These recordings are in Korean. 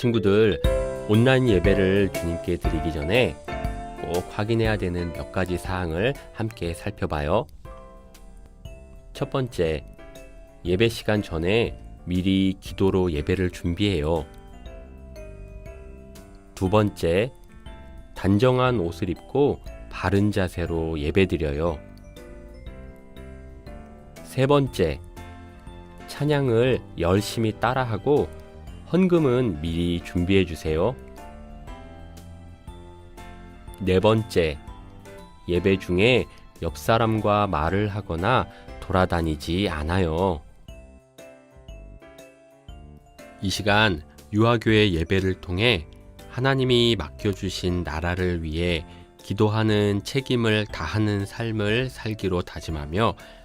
친구들, 온라인 예배를 주님께 드리기 전에 꼭 확인해야 되는 몇 가지 사항을 함께 살펴봐요. 첫 번째, 예배 시간 전에 미리 기도로 예배를 준비해요. 두 번째, 단정한 옷을 입고 바른 자세로 예배 드려요. 세 번째, 찬양을 열심히 따라하고 헌금은 미리 준비해 주세요. 네 번째, 예배 중에 옆 사람과 말을 하거나 돌아다니지 않아요. 이 시간 유아교회 예배를 통해 하나님이 맡겨주신 나라를 위해 기도하는 책임을 다하는 삶을 살기로 다짐하며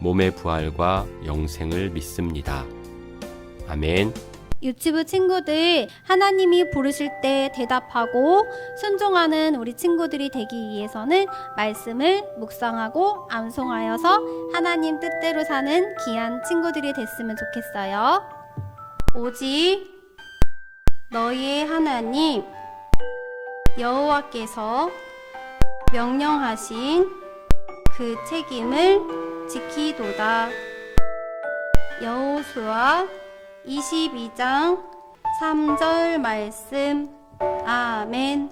몸의 부활과 영생을 믿습니다. 아멘. 유치부 친구들, 하나님이 부르실 때 대답하고 순종하는 우리 친구들이 되기 위해서는 말씀을 묵상하고 암송하여서 하나님 뜻대로 사는 귀한 친구들이 됐으면 좋겠어요. 오직 너희의 하나님 여호와께서 명령하신 그 책임을 지키도다. 여호수아 22장 3절 말씀 아멘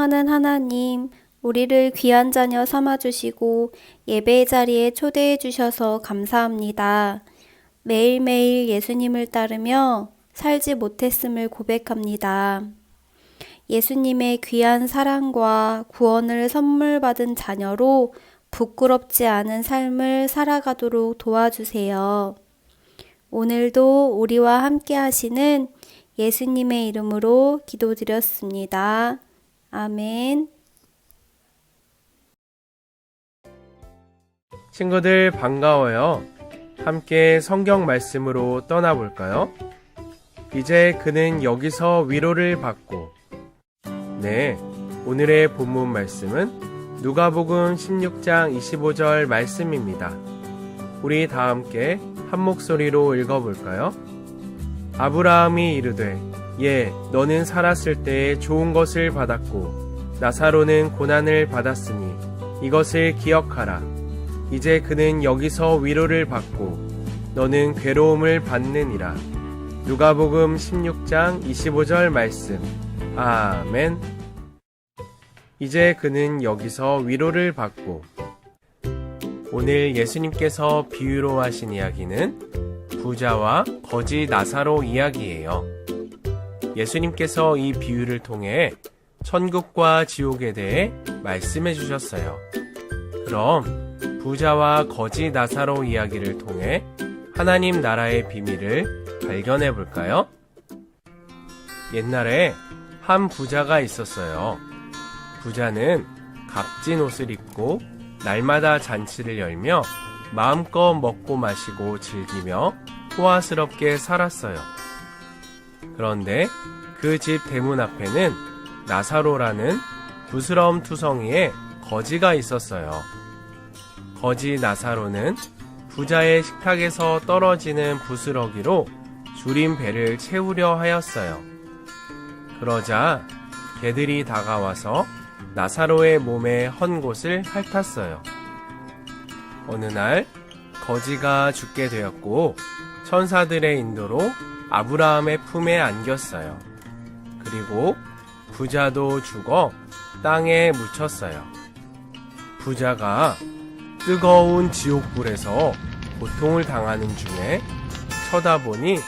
사랑하는 하나님, 우리를 귀한 자녀 삼아주시고 예배의 자리에 초대해 주셔서 감사합니다. 매일매일 예수님을 따르며 살지 못했음을 고백합니다. 예수님의 귀한 사랑과 구원을 선물 받은 자녀로 부끄럽지 않은 삶을 살아가도록 도와주세요. 오늘도 우리와 함께 하시는 예수님의 이름으로 기도드렸습니다. 아멘. 친구들 반가워요. 함께 성경 말씀으로 떠나볼까요? 이제 그는 여기서 위로를 받고 네, 오늘의 본문 말씀은 누가복음 16장 25절 말씀입니다. 우리 다 함께 한 목소리로 읽어볼까요? 아브라함이 이르되 예, 너는 살았을 때에 좋은 것을 받았고 나사로는 고난을 받았으니 이것을 기억하라. 이제 그는 여기서 위로를 받고 너는 괴로움을 받느니라. 누가복음 16장 25절 말씀. 아멘. 이제 그는 여기서 위로를 받고 오늘 예수님께서 비유로 하신 이야기는 부자와 거지 나사로 이야기예요. 예수님께서 이 비유를 통해 천국과 지옥에 대해 말씀해 주셨어요. 그럼 부자와 거지 나사로 이야기를 통해 하나님 나라의 비밀을 발견해 볼까요? 옛날에 한 부자가 있었어요. 부자는 값진 옷을 입고 날마다 잔치를 열며 마음껏 먹고 마시고 즐기며 호화스럽게 살았어요. 그런데 그 집 대문 앞에는 나사로라는 부스러움 투성이의 거지가 있었어요. 거지 나사로는 부자의 식탁에서 떨어지는 부스러기로 줄인 배를 채우려 하였어요. 그러자 개들이 다가와서 나사로의 몸에 헌 곳을 핥았어요. 어느 날 거지가 죽게 되었고 천사들의 인도로 아브라함의 품에 안겼어요. 그리고 부자도 죽어 땅에 묻혔어요. 부자가 뜨거운 지옥불에서 고통을 당하는 중에 쳐다보니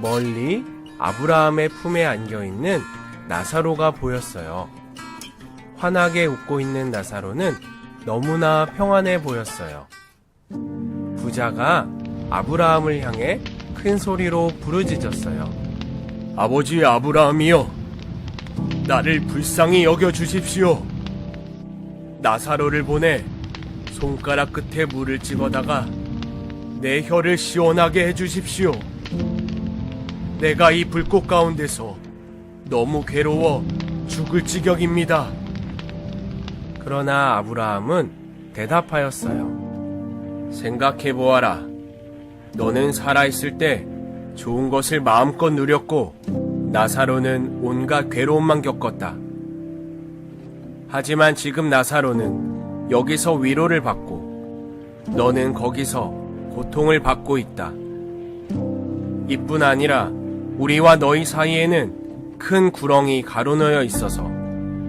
멀리 아브라함의 품에 안겨 있는 나사로가 보였어요. 환하게 웃고 있는 나사로는 너무나 평안해 보였어요. 부자가 아브라함을 향해 큰 소리로 부르짖었어요. 아버지 아브라함이여, 나를 불쌍히 여겨 주십시오. 나사로를 보내 손가락 끝에 물을 찍어다가 내 혀를 시원하게 해 주십시오. 내가 이 불꽃 가운데서 너무 괴로워 죽을 지경입니다. 그러나 아브라함은 대답하였어요. 생각해 보아라. 너는 살아있을 때 좋은 것을 마음껏 누렸고 나사로는 온갖 괴로움만 겪었다. 하지만 지금 나사로는 여기서 위로를 받고 너는 거기서 고통을 받고 있다. 이뿐 아니라 우리와 너희 사이에는 큰 구렁이 가로놓여 있어서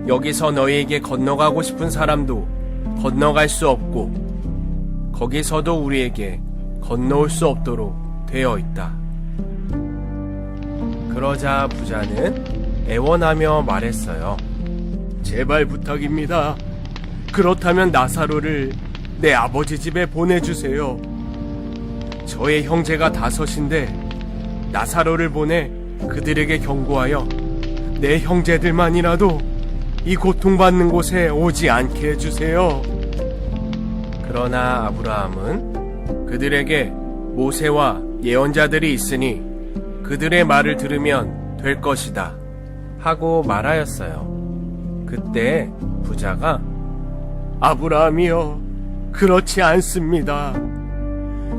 여기서 너희에게 건너가고 싶은 사람도 건너갈 수 없고 거기서도 우리에게 건너올 수 없도록 되어 있다. 그러자 부자는 애원하며 말했어요. 제발 부탁입니다. 그렇다면 나사로를 내 아버지 집에 보내주세요. 저의 형제가 다섯인데 나사로를 보내 그들에게 경고하여 내 형제들만이라도 이 고통받는 곳에 오지 않게 해주세요. 그러나 아브라함은 그들에게 모세와 예언자들이 있으니 그들의 말을 들으면 될 것이다. 하고 말하였어요. 그때 부자가 아브라함이여, 그렇지 않습니다.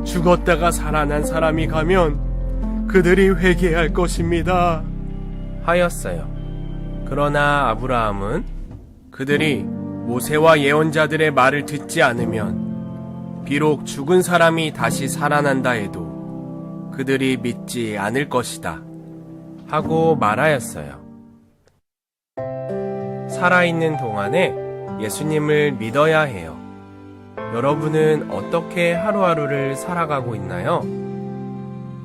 죽었다가 살아난 사람이 가면 그들이 회개할 것입니다. 하였어요. 그러나 아브라함은 그들이 모세와 예언자들의 말을 듣지 않으면 비록 죽은 사람이 다시 살아난다 해도 그들이 믿지 않을 것이다. 하고 말하였어요. 살아있는 동안에 예수님을 믿어야 해요. 여러분은 어떻게 하루하루를 살아가고 있나요?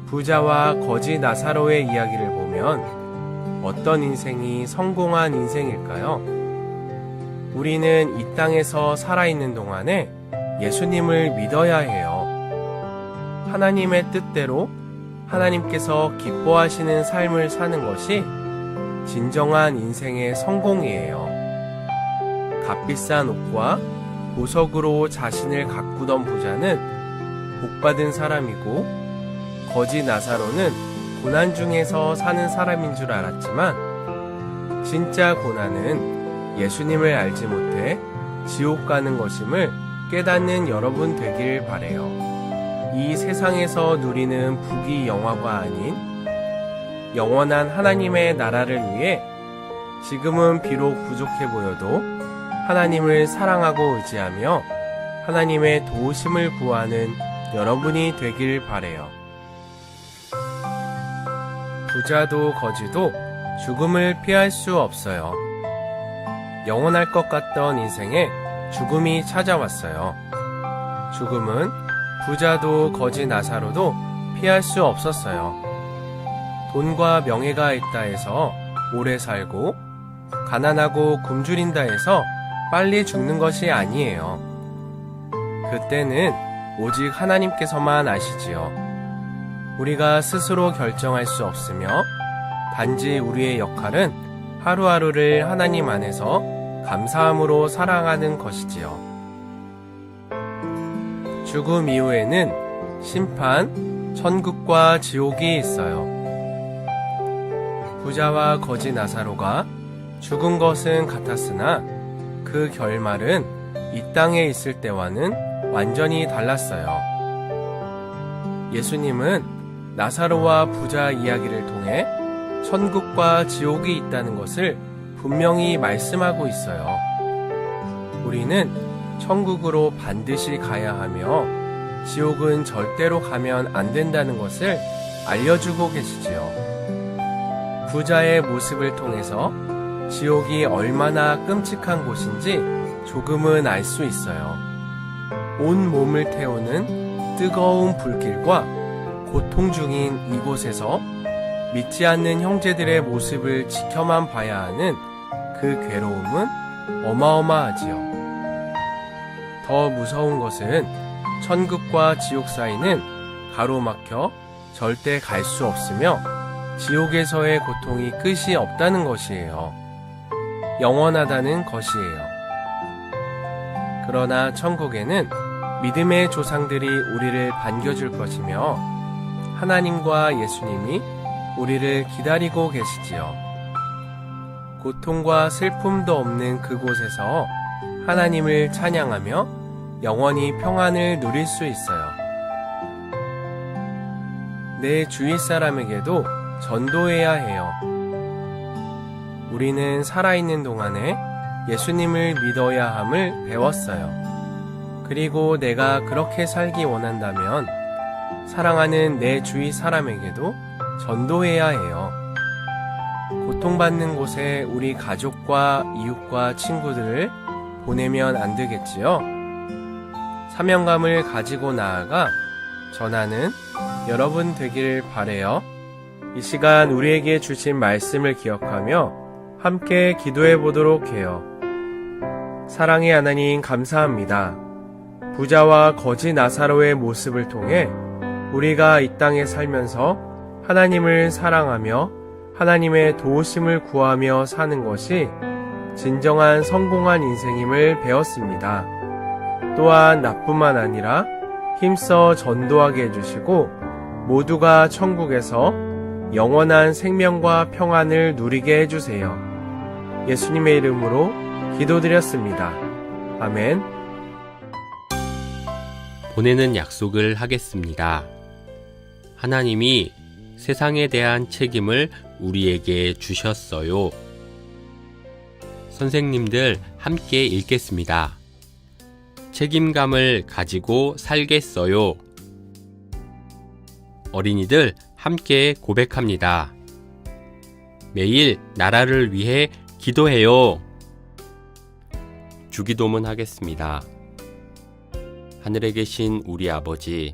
부자와 거지 나사로의 이야기를 보면 어떤 인생이 성공한 인생일까요? 우리는 이 땅에서 살아있는 동안에 예수님을 믿어야 해요. 하나님의 뜻대로 하나님께서 기뻐하시는 삶을 사는 것이 진정한 인생의 성공이에요. 값비싼 옷과 보석으로 자신을 가꾸던 부자는 복받은 사람이고 거지 나사로는 고난 중에서 사는 사람인 줄 알았지만 진짜 고난은 예수님을 알지 못해 지옥 가는 것임을 깨닫는 여러분 되길 바래요. 이 세상에서 누리는 부귀 영화가 아닌 영원한 하나님의 나라를 위해 지금은 비록 부족해 보여도 하나님을 사랑하고 의지하며 하나님의 도우심을 구하는 여러분이 되길 바래요. 부자도 거지도 죽음을 피할 수 없어요. 영원할 것 같던 인생에 죽음이 찾아왔어요. 죽음은 부자도 거지 나사로도 피할 수 없었어요. 돈과 명예가 있다 해서 오래 살고 가난하고 굶주린다 해서 빨리 죽는 것이 아니에요. 그때는 오직 하나님께서만 아시지요. 우리가 스스로 결정할 수 없으며 단지 우리의 역할은 하루하루를 하나님 안에서 감사함으로 살아가는 것이지요. 죽음 이후에는 심판, 천국과 지옥이 있어요. 부자와 거지 나사로가 죽은 것은 같았으나 그 결말은 이 땅에 있을 때와는 완전히 달랐어요. 예수님은 나사로와 부자 이야기를 통해 천국과 지옥이 있다는 것을 분명히 말씀하고 있어요. 우리는 천국으로 반드시 가야 하며 지옥은 절대로 가면 안 된다는 것을 알려주고 계시지요. 부자의 모습을 통해서 지옥이 얼마나 끔찍한 곳인지 조금은 알 수 있어요. 온 몸을 태우는 뜨거운 불길과 고통 중인 이곳에서 믿지 않는 형제들의 모습을 지켜만 봐야 하는 그 괴로움은 어마어마하지요. 더 무서운 것은 천국과 지옥 사이는 가로막혀 절대 갈 수 없으며 지옥에서의 고통이 끝이 없다는 것이에요. 영원하다는 것이에요. 그러나 천국에는 믿음의 조상들이 우리를 반겨줄 것이며 하나님과 예수님이 우리를 기다리고 계시지요. 고통과 슬픔도 없는 그곳에서 하나님을 찬양하며 영원히 평안을 누릴 수 있어요. 내 주위 사람에게도 전도해야 해요. 우리는 살아있는 동안에 예수님을 믿어야 함을 배웠어요. 그리고 내가 그렇게 살기 원한다면 사랑하는 내 주위 사람에게도 전도해야 해요. 고통받는 곳에 우리 가족과 이웃과 친구들을 보내면 안 되겠지요? 사명감을 가지고 나아가 전하는 여러분 되길 바래요. 이 시간 우리에게 주신 말씀을 기억하며 함께 기도해 보도록 해요. 사랑의 하나님 감사합니다. 부자와 거지 나사로의 모습을 통해 우리가 이 땅에 살면서 하나님을 사랑하며 하나님의 도우심을 구하며 사는 것이 진정한 성공한 인생임을 배웠습니다. 또한 나뿐만 아니라 힘써 전도하게 해주시고 모두가 천국에서 영원한 생명과 평안을 누리게 해주세요. 예수님의 이름으로 기도드렸습니다. 아멘. 보내는 약속을 하겠습니다. 하나님이 세상에 대한 책임을 우리에게 주셨어요. 선생님들 함께 읽겠습니다. 책임감을 가지고 살겠어요. 어린이들 함께 고백합니다. 매일 나라를 위해 기도해요. 주기도문 하겠습니다. 하늘에 계신 우리 아버지,